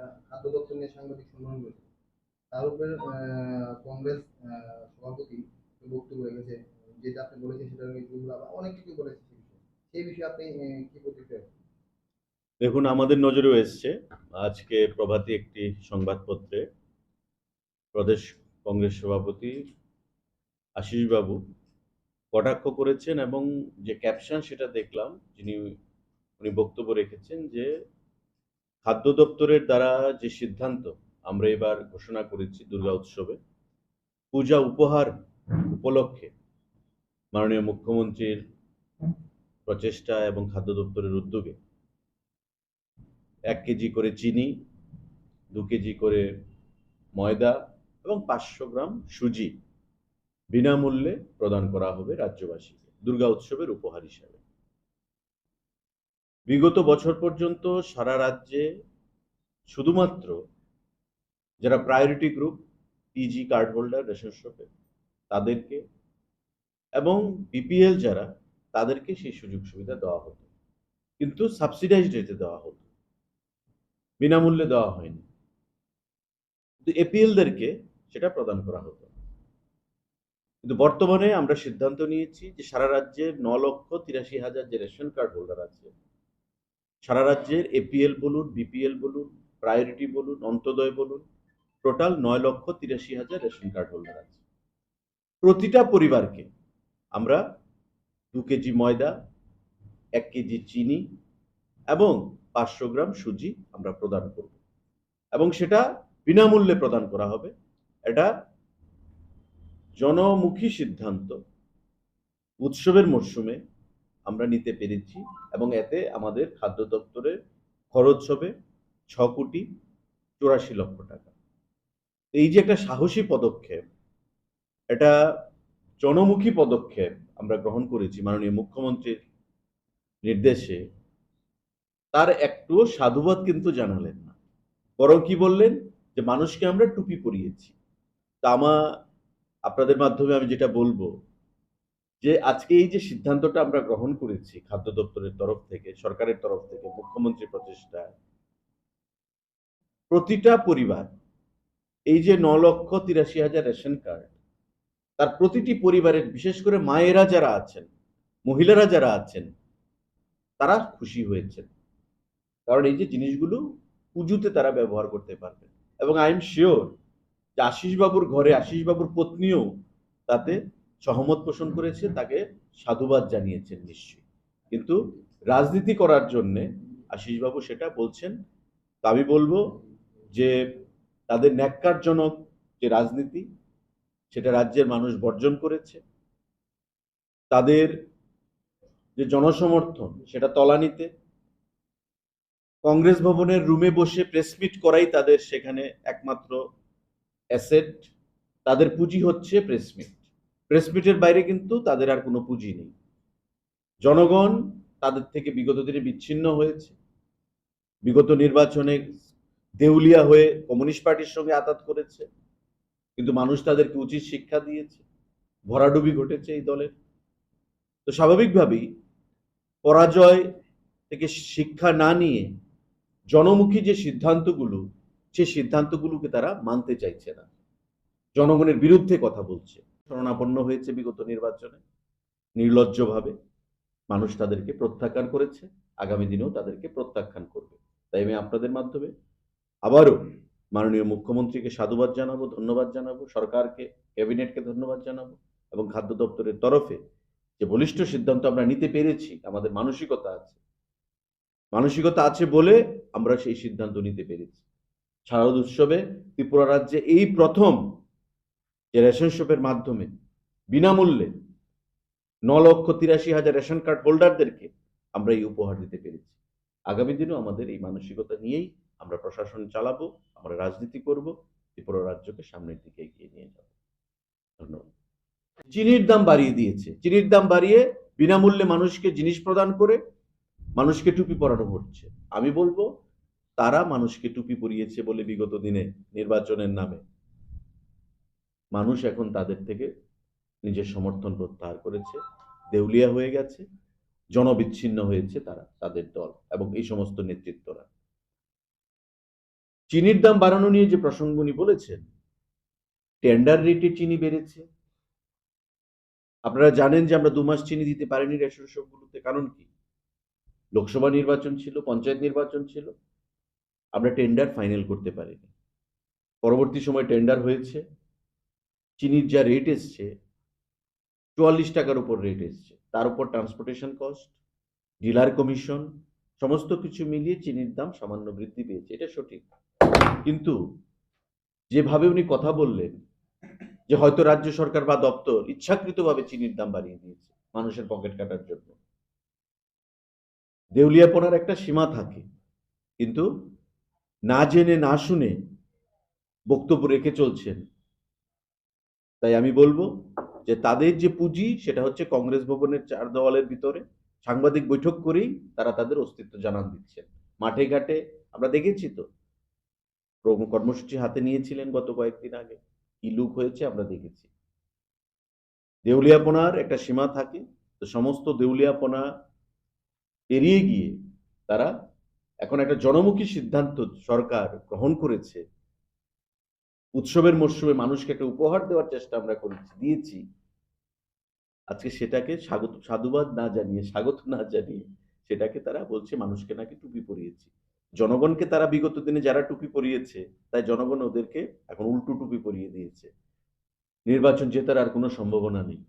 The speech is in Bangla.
যেটা খাদ্য দপ্তর নিয়ে সাংবাদিক সম্মেলন করেছে তার উপরে কংগ্রেস সভাপতি বক্তব্য রেখেছে। যেটা আপনি বলেছেন সেটা জুমলা বা অনেক কিছু বলেছে সেই বিষয়ে। আপনি কি প্রতিক্রিয়া দেখুন, আমাদের নজরেও এসছে, আজকে প্রভাতী একটি সংবাদপত্রে প্রদেশ কংগ্রেস সভাপতি আশিস বাবু কটাক্ষ করেছেন এবং যে ক্যাপশন সেটা দেখলাম, যিনি, উনি বক্তব্য রেখেছেন যে খাদ্য দপ্তরের দ্বারা যে সিদ্ধান্ত আমরা এবার ঘোষণা করেছি দুর্গা উৎসবে, পূজা উপহার উপলক্ষে মাননীয় মুখ্যমন্ত্রীর প্রচেষ্টা এবং খাদ্য দপ্তরের উদ্যোগে এক কেজি করে চিনি, দু কেজি করে ময়দা এবং পাঁচশো গ্রাম সুজি বিনামূল্যে প্রদান করা হবে রাজ্যবাসীকে দুর্গা উৎসবের উপহার হিসাবে। বিগত বছর পর্যন্ত সারা রাজ্যে শুধুমাত্র যারা priority group PG card holder ration শপে তাদেরকে এবং বিপিএল যারা, তাদেরকে সেই সুযোগ সুবিধা দেওয়া হতো। কিন্তু সাবসিডাইজড রেটে দেওয়া হতো। বিনামূল্যে দেওয়া হয়নি। কিন্তু এপিএলদেরকে সেটা প্রদান করা হতো। কিন্তু বর্তমানে আমরা সিদ্ধান্ত নিয়েছি যে সারা রাজ্যের ন লক্ষ তিরাশি হাজার যে রেশন কার্ড হোল্ডার আছে সারা রাজ্যের এপিএল বলুন, বিপিএল বলুন, প্রায়োরিটি বলুন, অন্তদয় বলুন, টোটাল নয় লক্ষ তিরাশি হাজার রেশন কার্ড হোল্ডার আছে। প্রতিটা পরিবারকে আমরা দু কেজি ময়দা, এক কেজি চিনি এবং পাঁচশো গ্রাম সুজি আমরা প্রদান করব। এবং সেটা বিনামূল্যে প্রদান করা হবে। এটা জনমুখী সিদ্ধান্ত। উৎসবের মরশুমে আমরা নিতে পেরেছি এবং এতে আমাদের খাদ্য দপ্তরের খরচ হবে ছ কোটি চুরাশি লক্ষ টাকা। এই যে একটা সাহসী পদক্ষেপ, এটা জনমুখী পদক্ষেপ আমরা গ্রহণ করেছি মাননীয় মুখ্যমন্ত্রীর নির্দেশে, তার একটু সাধুবাদ কিন্তু জানালেন না। বরং কি বললেন? যে মানুষকে আমরা টুপি পরিয়েছি। তা আমা আপনাদের মাধ্যমে আমি যেটা বলব যে আজকে এই যে সিদ্ধান্তটা আমরা গ্রহণ করেছি খাদ্য দপ্তরের তরফ থেকে, সরকারের তরফ থেকে, মুখ্যমন্ত্রী প্রচেষ্টায় প্রতিটা পরিবার, এই যে ন লক্ষ তিরাশি হাজার রেশন কার্ড, তার প্রতিটি পরিবারের, বিশেষ করে মায়েরা যারা আছেন, মহিলারা যারা আছেন, তারা খুশি হয়েছেন। কারণ এই যে জিনিসগুলো পুজোতে তারা ব্যবহার করতে পারবে। এবং আই এম শিওর যে আশিসবাবুর ঘরে আশিসবাবুর পত্নীও তাতে সহমত পোষণ করেছে, তাকে সাধুবাদ জানিয়েছেন নিশ্চয়ই। কিন্তু রাজনীতি করার জন্যে আশিসবাবু সেটা বলছেন তো আমি বলব যে তাদের ন্যাক্কারজনক যে রাজনীতি, সেটা রাজ্যের মানুষ বর্জন করেছে। তাদের যে জনসমর্থন, সেটা তলানিতে। কংগ্রেস ভবনের রুমে বসে প্রেসমিট করাই তাদের সেখানে একমাত্র অ্যাসেট। তাদের পুঁজি হচ্ছে প্রেসমিট প্রেসমিটের বাইরে কিন্তু তাদের আর কোনো পুঁজি নেই। জনগণ তাদের থেকে বিগত দিনে বিচ্ছিন্ন হয়েছে। বিগত নির্বাচনে দেউলিয়া হয়ে কমিউনিস্ট পার্টির সঙ্গে আতাত করেছে। কিন্তু মানুষ তাদেরকে উচিত শিক্ষা দিয়েছে। ভরাডুবি ঘটেছে এই দলের। তো স্বাভাবিকভাবেই পরাজয় থেকে শিক্ষা না নিয়ে জনমুখী যে সিদ্ধান্তগুলো, সে সিদ্ধান্তগুলোকে তারা মানতে চাইছে না। জনগণের বিরুদ্ধে কথা বলছে। শরণাপন্ন হয়েছে বিগত নির্বাচনে। নির্লজ্জভাবে মানুষ তাদেরকে প্রত্যাখ্যান করেছে, আগামী দিনেও তাদেরকে প্রত্যাখ্যান করবে। তাই আমি আপনাদের মাধ্যমে আবারও মাননীয় মুখ্যমন্ত্রীকে সাধুবাদ জানাব, ধন্যবাদ জানাব, সরকারকে, ক্যাবিনেটকে ধন্যবাদ জানাব এবং খাদ্য দপ্তরের তরফে যে বলিষ্ঠ সিদ্ধান্ত আমরা নিতে পেরেছি, আমাদের মানসিকতা আছে। মানসিকতা আছে বলে আমরা সেই সিদ্ধান্ত নিতে পেরেছি। শারদ উৎসবে ত্রিপুরা রাজ্যে এই প্রথম যে রেশন শপের মাধ্যমে বিনামূল্যে ন লক্ষ তিরাশি হাজার রেশন কার্ড হোল্ডারদেরকে আমরা এই উপহার দিতে পেরেছি। আগামী দিনেও আমাদের এই মানসিকতা নিয়েই আমরা প্রশাসন চালাবো, আমরা রাজনীতি করব, ত্রিপুরা রাজ্যকে সামনের দিকে এগিয়ে নিয়ে যাব। ধন্যবাদ। চিনির দাম বাড়িয়ে দিয়েছে। চিনির দাম বাড়িয়ে বিনামূল্যে মানুষকে জিনিস প্রদান করে মানুষকে টুপি পরানো হচ্ছে। আমি বলব, তারা মানুষকে টুপি পরিয়েছে বলে বিগত দিনে নির্বাচনের নামে। মানুষ এখন তাদের থেকে নিজের সমর্থন প্রত্যাহার করেছে, দেউলিয়া হয়ে গেছে, জনবিচ্ছিন্ন হয়েছে তারা, তাদের দল এবং এই সমস্ত নেতৃত্বরা। চিনির দাম বাড়ানো নিয়ে যে প্রসঙ্গ উনি বলেছেন টেন্ডার রেটে চিনি বেড়েছে। আপনারা জানেন যে আমরা দু মাস চিনি দিতে পারিনি রেশন শপগুলোতে কারণ কি? লোকসভা নির্বাচন ছিল, পঞ্চায়েত নির্বাচন ছিল, আমরা টেন্ডার ফাইনাল করতে পারিনি। পরবর্তী সময় টেন্ডার হয়েছে চিনির যা রেট এসছে, চুয়াল্লিশ টাকার উপর রেট এসছে। তার উপর ট্রান্সপোর্টেশন কস্ট ডিলার কমিশন সমস্ত কিছু মিলিয়ে চিনির দাম সামান্য বৃদ্ধি পেয়েছে। এটা সঠিক। কিন্তু যেভাবে উনি কথা বললেন, যে হয়তো রাজ্য সরকার বা দপ্তর ইচ্ছাকৃতভাবে চিনির দাম বাড়িয়ে দিয়েছে মানুষের পকেট কাটার জন্য। দেউলিয়াপনার একটা সীমা থাকে। কিন্তু না জেনে, না শুনে বক্তব্য রেখে চলছেন তাই আমি বলব যে তাদের যে পুঁজি, সেটা হচ্ছে কংগ্রেস ভবনের চার দেওয়ালের ভিতরে। সাংবাদিক বৈঠক করেই তারা তাদের অস্তিত্ব জানান দিচ্ছেন। মাঠে ঘাটে আমরা দেখেছি তো কর্মসূচি হাতে নিয়েছিলেন গত কয়েকদিন আগে। কি লুক হয়েছে আমরা দেখেছি। দেউলিয়াপনার একটা সীমা থাকে, তো সমস্ত দেউলিয়াপনা এড়িয়ে গিয়ে তারা এখন একটা জনমুখী সিদ্ধান্ত সরকার গ্রহণ করেছে উৎসবের মরশুমে মানুষকে একটা উপহার দেওয়ার চেষ্টা আমরা করেছি দিয়েছি। আজকে সেটাকে স্বাগত, সাধুবাদ না জানিয়ে, স্বাগত না জানিয়ে সেটাকে তারা বলছে মানুষকে নাকি টুপি পরিয়েছি। জনগণকে তারা বিগত দিনে যারা টুপি পরিয়েছে, তাই জনগণ ওদেরকে এখন উল্টো টুপি পরিয়ে দিয়েছে। নির্বাচন জেতার আর কোনো সম্ভাবনা নেই।